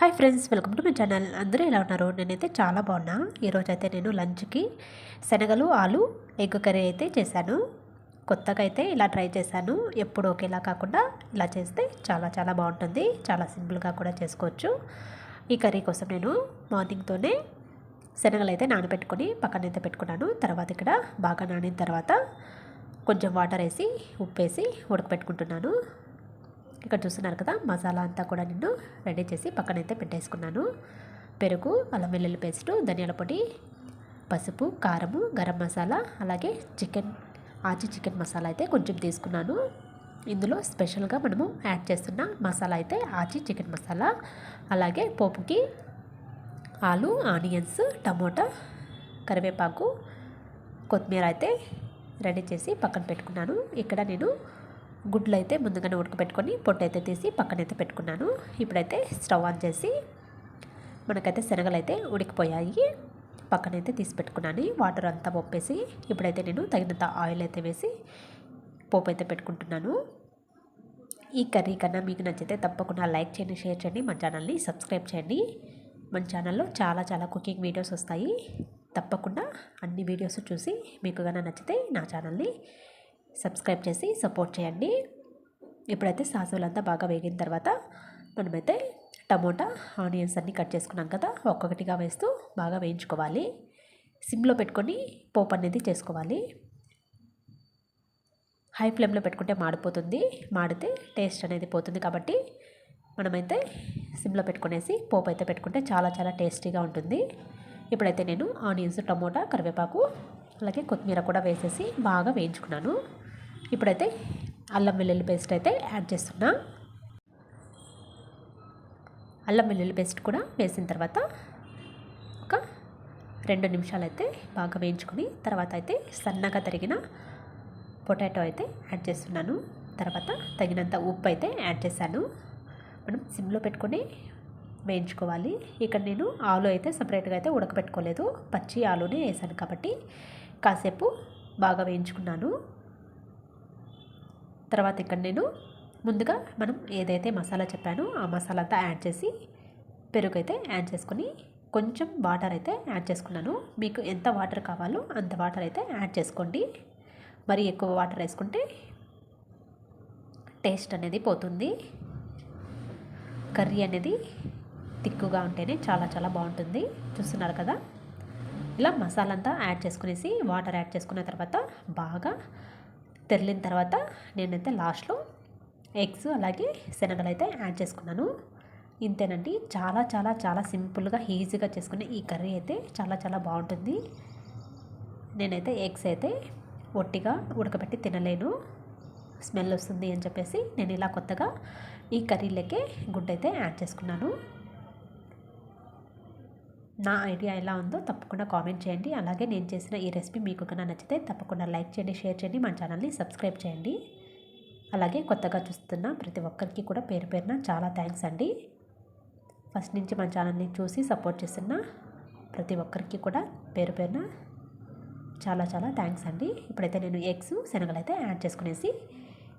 Hi friends welcome to my channel. అందరూ ఎలా ఉన్నారు? నేనైతే చాలా బాగున్నా. ఈరోజు అయితే నేను లంచ్కి శనగలు ఆలు ఎగ్ కర్రీ అయితే చేశాను. కొత్తగా అయితే ఇలా ట్రై చేశాను. ఎప్పుడు ఒకేలా కాకుండా ఇలా చేస్తే చాలా చాలా బాగుంటుంది. చాలా సింపుల్గా కూడా చేసుకోవచ్చు. ఈ కర్రీ కోసం నేను మార్నింగ్తోనే శనగలు అయితే నానబెట్టుకొని పక్కనైతే పెట్టుకున్నాను. తర్వాత ఇక్కడ బాగా నానిన తర్వాత కొంచెం వాటర్ వేసి ఉప్పు వేసి ఉడకపెట్టుకుంటున్నాను ఇక్కడ చూస్తున్నారు కదా మసాలా అంతా కూడా నేను రెడీ చేసి పక్కనైతే పెట్టేసుకున్నాను. పెరుగు అల్లం వెల్లుల్లి పేస్టు ధనియాల పొడి పసుపు కారము గరం మసాలా అలాగే చికెన్ ఆచి చికెన్ మసాలా అయితే కొంచెం తీసుకున్నాను. ఇందులో స్పెషల్గా మనము యాడ్ చేస్తున్న మసాలా అయితే ఆచి చికెన్ మసాలా అలాగే పోపుకి ఆలు ఆనియన్స్ టమోటా కరివేపాకు కొత్తిమీర అయితే రెడీ చేసి పక్కన పెట్టుకున్నాను. ఇక్కడ నేను గుడ్లు అయితే ముందుగానే ఉడకబెట్టుకొని పొట్టు అయితే తీసి పక్కనైతే పెట్టుకున్నాను. ఇప్పుడైతే స్టవ్ ఆన్ చేసి మనకైతే శనగలు అయితే ఉడికిపోయాయి. పక్కనైతే తీసి పెట్టుకున్నాను. వాటర్ అంతా పొప్పేసి ఇప్పుడైతే నేను తగినంత ఆయిల్ అయితే వేసి పోపు అయితే పెట్టుకుంటున్నాను. ఈ కర్రీ కన్నా మీకు నచ్చితే తప్పకుండా లైక్ చేయండి షేర్ చేయండి. మన ఛానల్ని సబ్స్క్రైబ్ చేయండి. మన ఛానల్లో చాలా చాలా కుకింగ్ వీడియోస్ వస్తాయి. తప్పకుండా అన్ని వీడియోస్ చూసి మీకు కన్నా నచ్చితే నా ఛానల్ని సబ్స్క్రైబ్ చేసి సపోర్ట్ చేయండి. ఇప్పుడైతే సాసులు అంతా బాగా వేగిన తర్వాత మనమైతే టమోటా ఆనియన్స్ అన్నీ కట్ చేసుకున్నాం కదా ఒక్కొక్కటిగా వేస్తూ బాగా వేయించుకోవాలి. సిమ్లో పెట్టుకొని పోపు అనేది చేసుకోవాలి. హై ఫ్లేమ్లో పెట్టుకుంటే మాడిపోతుంది. మాడితే టేస్ట్ అనేది పోతుంది కాబట్టి మనమైతే సిమ్లో పెట్టుకునేసి పోపు అయితే పెట్టుకుంటే చాలా చాలా టేస్టీగా ఉంటుంది. ఇప్పుడైతే నేను ఆనియన్స్ టమోటా కరివేపాకు అలాగే కొత్తిమీర కూడా వేసేసి బాగా వేయించుకున్నాను. ఇప్పుడైతే అల్లం వెల్లుల్లి పేస్ట్ అయితే యాడ్ చేస్తున్నా. అల్లం వెల్లుల్లి పేస్ట్ కూడా వేసిన తర్వాత ఒక రెండు నిమిషాలు అయితే బాగా వేయించుకొని తర్వాత అయితే సన్నగా తరిగిన పొటాటో అయితే యాడ్ చేస్తున్నాను. తర్వాత తగినంత ఉప్పు అయితే యాడ్ చేశాను. మనం సిమ్లో పెట్టుకొని వేయించుకోవాలి. ఇక్కడ నేను ఆలు అయితే సపరేట్గా అయితే ఉడకపెట్టుకోలేదు పచ్చి ఆలునే వేసాను కాబట్టి కాసేపు బాగా వేయించుకున్నాను. తర్వాత ఇక్కడ నేను ముందుగా మనం ఏదైతే మసాలా చెప్పానో ఆ మసాలా అంతా యాడ్ చేసి పెరుగు అయితే యాడ్ చేసుకొని కొంచెం వాటర్ అయితే యాడ్ చేసుకున్నాను. మీకు ఎంత వాటర్ కావాలో అంత వాటర్ అయితే యాడ్ చేసుకోండి. మరి ఎక్కువ వాటర్ వేసుకుంటే టేస్ట్ అనేది పోతుంది. కర్రీ అనేది తిక్కుగా ఉంటేనే చాలా చాలా బాగుంటుంది. చూస్తున్నారు కదా? ఇలా మసాలా అంతా యాడ్ చేసుకునేసి వాటర్ యాడ్ చేసుకున్న తర్వాత బాగా తెరిలిన తర్వాత నేనైతే లాస్ట్లో ఎగ్స్ అలాగే శనగలు అయితే యాడ్ చేసుకున్నాను. ఇంతేనండి. చాలా చాలా చాలా సింపుల్గా ఈజీగా చేసుకునే ఈ కర్రీ అయితే చాలా చాలా బాగుంటుంది. నేనైతే ఎగ్స్ అయితే ఒట్టిగా ఉడకబెట్టి తినలేను. స్మెల్ వస్తుంది అని చెప్పేసి నేను ఇలా కొత్తగా ఈ కర్రీలకే గుడ్డ అయితే యాడ్ చేసుకున్నాను. నా ఐడియా ఎలా ఉందో తప్పకుండా కామెంట్ చేయండి. అలాగే నేను చేసిన ఈ రెసిపీ మీకు కన్నా నచ్చితే తప్పకుండా లైక్ చేయండి షేర్ చేయండి మా ఛానల్ని సబ్స్క్రైబ్ చేయండి. అలాగే కొత్తగా చూస్తున్న ప్రతి ఒక్కరికి కూడా పేరు పేరున చాలా థ్యాంక్స్ అండి. ఫస్ట్ నుంచి మా ఛానల్ని చూసి సపోర్ట్ చేస్తున్న ప్రతి ఒక్కరికి కూడా పేరు పేరున చాలా చాలా థ్యాంక్స్ అండి. ఇప్పుడైతే నేను ఎగ్స్ శనగలు అయితే యాడ్ చేసుకునేసి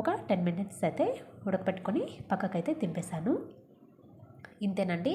ఒక టెన్ మినిట్స్ అయితే ఉడకపెట్టుకొని పక్కకైతే తింపేశాను ఇంతేనండి.